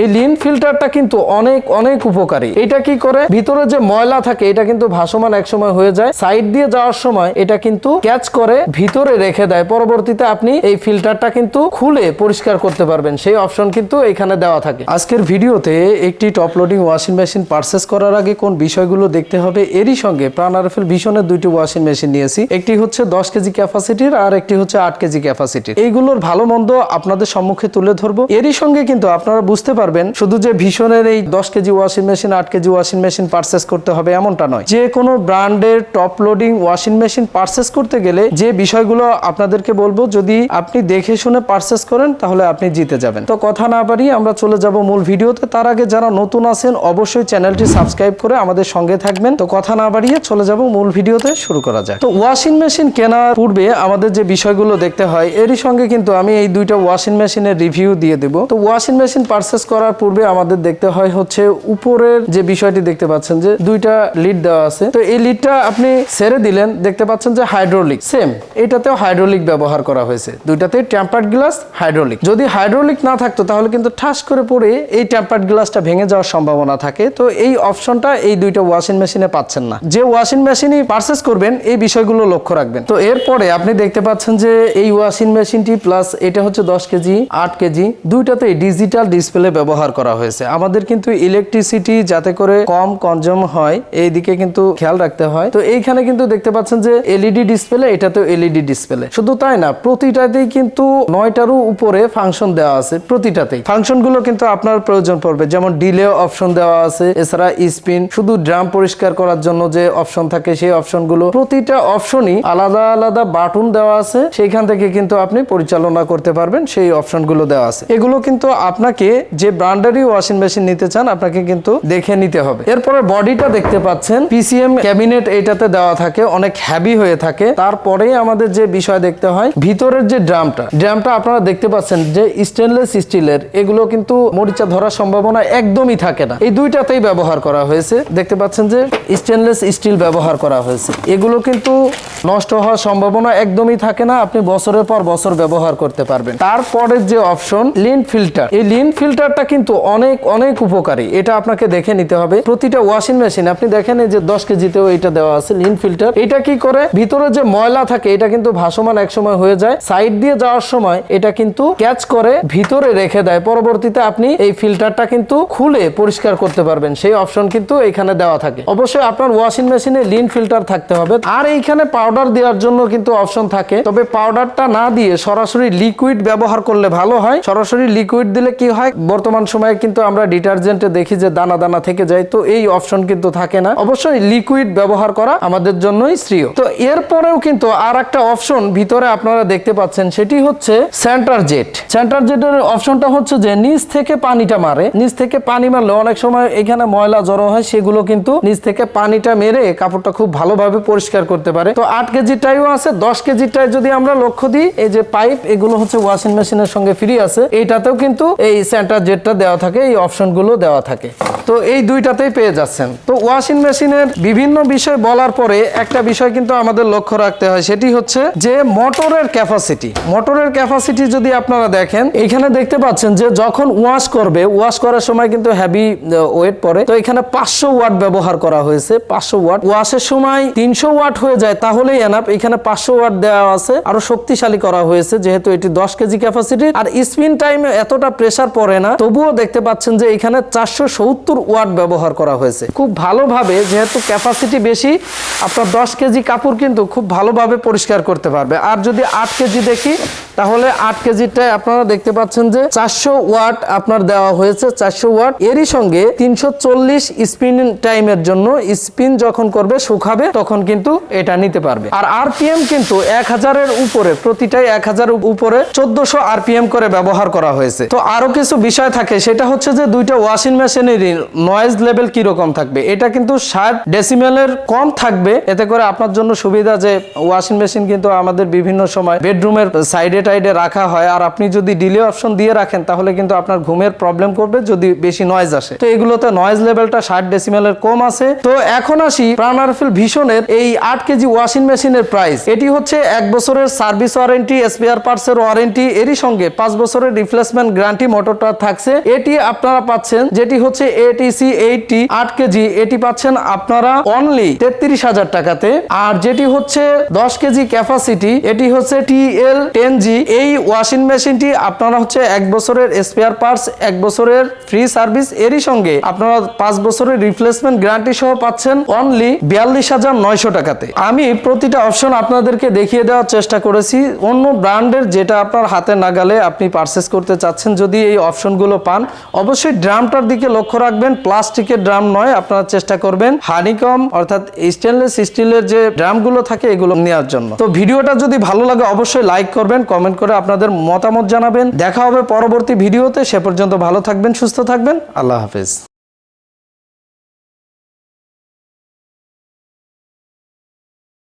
এই লিন ফিল্টারটা কিন্তু অনেক অনেক উপকারী। এটা কি করে? ভিতরে যে ময়লা থাকে, এটা কিন্তু ভাসমান এক সময় হয়ে যায়। সাইড দিয়ে যাওয়ার সময় এটা কিন্তু ক্যাচ করে ভিতরে রেখে দেয়। পরবর্তীতে আপনি এই ফিল্টারটা কিন্তু খুলে পরিষ্কার করতে পারবেন। সেই অপশন কিন্তু এখানে দেওয়া থাকে। আজকের ভিডিওতে একটি top loading washing machine purchase করার আগে কোন বিষয়গুলো দেখতে হবে এরই সঙ্গে প্রাণ আরএফএল ভীষণের দুইটি ওয়াশিং মেশিন নিয়েছি। একটি হচ্ছে দশ কেজি ক্যাপাসিটির আর একটি হচ্ছে আট কেজি ক্যাপাসিটির এইগুলোর ভালো মন্দ আপনাদের সম্মুখে তুলে ধরবো। এরই সঙ্গে কিন্তু আপনারা বুঝতে পারবেন। শুধু যে ভীষণের এই দশ কেজি ওয়াশিং মেশিন আট কেজি ওয়াশিং মেশিন পারচেস করতে হবে এমনটা নয়। যে কোনো ব্র্যান্ডের top loading washing machine purchase করতে গেলে যে বিষয়গুলো আপনাদেরকে বলব, যদি আপনি দেখে শুনে পারচেস করেন, তাহলে আপনি জিতে যাবেন। তো কথা না বাড়িয়ে আমরা চলে যাব মূল ভিডিওতে। তার আগে যারা নতুন আছেন, অবশ্যই চ্যানেলটি সাবস্ক্রাইব করে আমাদের সঙ্গে থাকবেন। তো কথা না বাড়িয়ে চলে যাব মূল ভিডিওতে, শুরু করা যাক। তো ওয়াশিং মেশিন কেনার পূর্বে আমাদের যে বিষয়গুলো দেখতে হয়, এরই সঙ্গে কিন্তু আমি এই দুইটা ওয়াশিং মেশিনের রিভিউ দিয়ে দেবো। তো ওয়াশিং মেশিন পারচেস করার পূর্বে আমাদের দেখতে হয় হচ্ছে উপরের যে বিষয়টি দেখতে পাচ্ছেন যে দুইটা লিড দেওয়া আছে। তো এই লিডটা আপনি ছেড়ে দিলেন, দেখতে পাচ্ছেন যে হাইড্রোলিক সেম এটাতেও হাইড্রোলিক ব্যবহার করা হয়েছে। দুইটাতে টেম্পার্ড গ্লাস হাইড্রোলিক যদি হাইড্রোলিক না থাকতো, তাহলে কিন্তু ঠাস করে পড়ে এই টেম্পার্ড গ্লাসটা ভেঙে যাওয়ার সম্ভাবনা থাকে। তো এই অপশনটা এই দুইটা ওয়াশিং মেশিনে পাচ্ছেন না। যে ওয়াশিং মেশিনই পারচেস করবেন, এই বিষয়গুলো লক্ষ্য রাখবেন। তো এরপরে আপনি দেখতে পাচ্ছেন যে এই ওয়াশিং মেশিনটি প্লাস এটা হচ্ছে দশ কেজি, আট কেজি, দুইটাতেই ডিজিটাল ডিসপ্লে ব্যবহার করা হয়েছে। আমাদের কিন্তু ইলেকট্রিসিটি যাতে করে কম কনজিউম হয় এই দিকে কিন্তু খেয়াল রাখতে হয়। তো এইখানে কিন্তু দেখতে পাচ্ছেন যে এলইডি ডিসপ্লে এটাতেও এলইডি ডিসপ্লে শুধু তাই না, প্রতিটাতেই কিন্তু নয়টারও উপরে ফাংশন দেওয়া আছে, প্রতিটাতেই। ফাংশনগুলো কিন্তু আপনার প্রয়োজন পড়বে, যেমন ডিলে অপশন দেওয়া আছে, এছাড়া স্পিন শুধু ড্রাম পরিষ্কার করার জন্য যে অপশন থাকে, সেই অপশনগুলো প্রতিটা অপশনই আলাদা আলাদা বাটন দেওয়া আছে, সেইখান থেকে কিন্তু আপনি পরিচালনা করতে পারবেন, সেই অপশনগুলো দেওয়া আছে। এগুলো কিন্তু আপনাকে যে ব্র্যান্ডেরই ওয়াশিং মেশিন নিতে চান, আপনাকে কিন্তু দেখে নিতে হবে। এরপরে বডিটা দেখতে পাচ্ছেন পিসিএম ক্যাবিনেট এটাতে দেওয়া থাকে, অনেক হ্যাভি হয়ে থাকে। তারপরে আমাদের যে বিষয় দেখতে হয়, ভিতরের যে ড্রামটা ড্রামটা আপনারা দেখতে পাচ্ছেন যে স্টেনলেস স্টিলের এগুলো কিন্তু মরিচা ধরার সম্ভাবনা একদমই থাকে না। এই দুইটাতেই ব্যবহার করা হয়েছে। দেখতে পাচ্ছেন যে স্টেনলেস স্টিল ব্যবহার করা হয়েছে। এগুলো কিন্তু নষ্ট হওয়ার সম্ভাবনা একদমই থাকে না, আপনি বছরের পর বছর ব্যবহার করতে পারবেন। তারপরের যে অপশন লিন ফিল্টার এই লিন ফিল্টারটা কিন্তু অনেক অনেক উপকারী। এটা আপনাকে দেখে নিতে হবে। প্রতিটা ওয়াশিং মেশিন আপনি দেখেন যে দশ কেজিতেও এটা দেওয়া আছে লিন ফিল্টার এটা কি করে? ভিতরে যে ময়লা থাকে, এটা কিন্তু ভাসমান এক সময় হয়ে যায়। সাইড দিয়ে যাওয়ার সময় এটা কিন্তু ক্যাচ করে ভিতরে রেখে দেয়। পরবর্তীতে আপনি এই ফিল্টারটা কিন্তু খুলে পরিষ্কার করতে পারবেন। সেই অপশন কিন্তু এখানে দেওয়া থাকে। অবশ্যই আপনার ওয়াশিং মেশিনে লিন ফিল্টার থাকতে হবে। আর এইখানে পাউডার দেওয়ার জন্য কিন্তু অপশন থাকে। তবে পাউডারটা না দিয়ে সরাসরি লিকুইড ব্যবহার করলে ভালো হয়। সরাসরি লিকুইড দিলে কি হয়? বর্তমান সময়ে কিন্তু আমরা ডিটারজেন্টে দেখি যে দানা দানা থেকে যায়, তো এই অপশন কিন্তু থাকে না। অবশ্যই লিকুইড ব্যবহার করা আমাদের জন্যই শ্রেয়। তো এরপরেও কিন্তু আর একটা অপশন ভিতরে আপনারা দেখতে পাচ্ছেন, সেটি হচ্ছে সেন্টার জেট সেন্টার জেটের অপশনটা হচ্ছে যে নিচ থেকে পানিটা মারে। নিচ থেকে পানি মারলে অনেক সময় এখানে ময়লা জড়ো হয়, সেগুলো কিন্তু নিচ থেকে পানিটা মেরে কাপড়টা খুব ভালোভাবে পরিষ্কার করতে পারে। তো আট কেজিটাইও আছে, দশ কেজিটাই যদি আমরা লক্ষ্য দিই, এই যে পাইপ, এগুলো হচ্ছে ওয়াশিং মেশিনের সঙ্গে ফ্রি আছে। এইটাতেও কিন্তু এই সেন্টার জেটটা দেওয়া থাকে, এই অপশনগুলো দেওয়া থাকে। তো এই দুইটাতেই পেয়ে যাচ্ছেন। তো ওয়াশিং মেশিনের বিভিন্ন বিষয় বলার পরে একটা বিষয় কিন্তু আমাদের লক্ষ্য রাখতে হয়, সেটি হচ্ছে যে মোটরের ক্যাপাসিটি মোটরের ক্যাপাসিটি যদি আপনারা দেখেন, এখানে দেখতে পাচ্ছেন যে যখন ওয়াশ করবে ওয়াশ করার সময় কিন্তু হ্যাভি ওয়েট পড়ে। তো এখানে পাঁচশো ওয়াট ব্যবহার করা হয়েছে, পাঁচশো ওয়াট ওয়াশের সময় তিনশো ওয়াট হয়ে যায়, তাহলেই এনাফ এখানে পাঁচশো ওয়াট দেওয়া আছে, আরও শক্তিশালী করা হয়েছে, যেহেতু এটি দশ কেজি ক্যাপাসিটি আর স্পিন টাইমে এতটা প্রেসার পড়ে না তবুও দেখতে পাচ্ছেন যে এখানে চারশো সত্তর ওয়াট ব্যবহার করা হয়েছে। খুব ভালোভাবে, যেহেতু ক্যাপাসিটি বেশি, আপনার দশ কেজি কাপড় কিন্তু খুব ভালোভাবে পরিষ্কার করতে পারবে। আর যদি আট কেজি দেখি তাহলে আট কেজিটায় আপনারা দেখতে পাচ্ছেন যে চারশো ওয়াট আপনার দেওয়া হয়েছে, চারশো ওয়াট। এরই সঙ্গে তিনশো চল্লিশ স্পিন টাইমের জন্য স্পিন যখন করবে, শুকাবে, তখন কিন্তু এটা নিতে পারবে। আর আরপিএম কিন্তু এক হাজারের উপরে, প্রতিটাই এক হাজারের উপরে চোদ্দশো আরপিএম করে ব্যবহার করা হয়েছে। তো আরও কিছু বিষয় থাকে, সেটা হচ্ছে যে দুইটা ওয়াশিং মেশিনেরই নয়েজ লেভেল কীরকম থাকবে? এটা কিন্তু ষাট ডেসিমেলের কম থাকবে। এতে করে আপনার জন্য সুবিধা যে ওয়াশিং মেশিন কিন্তু আমাদের বিভিন্ন সময় বেডরুমের সাইডে টাইডে রাখা হয়, আর আপনি যদি ডিলে অপশন দিয়ে রাখেন, তাহলে কিন্তু আপনার ঘুমের প্রবলেম করবে, যদি বেশি নয়েজ আসে। তো এগুলোতে নয়েজ লেভেলটা ষাট ডেসিমেলের কম আছে। তো এখন আসি প্রাণারফিল ভীষণের এই আট কেজি ওয়াশিং মেশিনের প্রাইস এটি হচ্ছে এক বছরের সার্ভিস ওয়ারেন্টি স্পেয়ার পার্টস এর ওয়ারেন্টি এরই সঙ্গে পাঁচ বছরের রিপ্লেসমেন্ট গ্যারান্টি মোটরটা থাকছে। এটি আপনারা পাচ্ছেন, যেটি হচ্ছে এটিসি এইটটি আট কেজি। এটি পাচ্ছেন আপনারা অনলি তেত্রিশ হাজার টাকাতে। আর যেটি হচ্ছে দশ কেজি ক্যাপাসিটি এটি হচ্ছে টিএল টেন জি এই ওয়াশিং মেশিনটি আপনারা হচ্ছে এক বছরের স্পেয়ার পার্টস এক বছরের ফ্রি সার্ভিস এরই সঙ্গে আপনারা পাঁচ বছরের রিপ্লেসমেন্ট গ্যারান্টি সহ পাচ্ছেন অনলি বিয়াল্লিশ হাজার নয়শো টাকাতে। আমি প্রতিটা অপশন আপনাদেরকে দেখিয়ে দেওয়ার চেষ্টা করেছি। অন্য ব্র্যান্ডের যেটা আপনার হাতে নাগালে আপনি পারচেস করতে চাচ্ছেন, যদি এই অপশনগুলো পান, অবশ্যই ড্রামটার দিকে লক্ষ্য রাখবেন। প্লাস্টিকের ড্রাম নয়, আপনারা চেষ্টা করবেন হানিকম অর্থাৎ স্টেনলেস স্টিলের যে ড্রামগুলো থাকে, এগুলো নেওয়ার জন্য। তো ভিডিওটা যদি ভালো লাগে, অবশ্যই লাইক করবেন কমেন্ট করে আপনাদের মতামত জানাবেন। দেখা হবে পরবর্তী ভিডিওতে। সে পর্যন্ত ভালো থাকবেন, সুস্থ থাকবেন। আল্লাহ হাফেজ।